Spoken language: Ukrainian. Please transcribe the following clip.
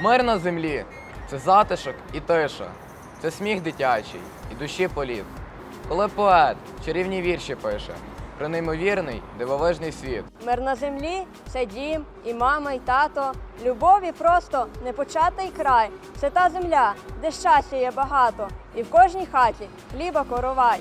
Мир на землі це затишок і тиша, це сміх дитячий і душі політ. Коли поет чарівні вірші пише про неймовірний дивовижний світ. Мир на землі це дім, і мама, і тато. Любові просто непочатий край. Це та земля, де щастя є багато, і в кожній хаті хліба коровай.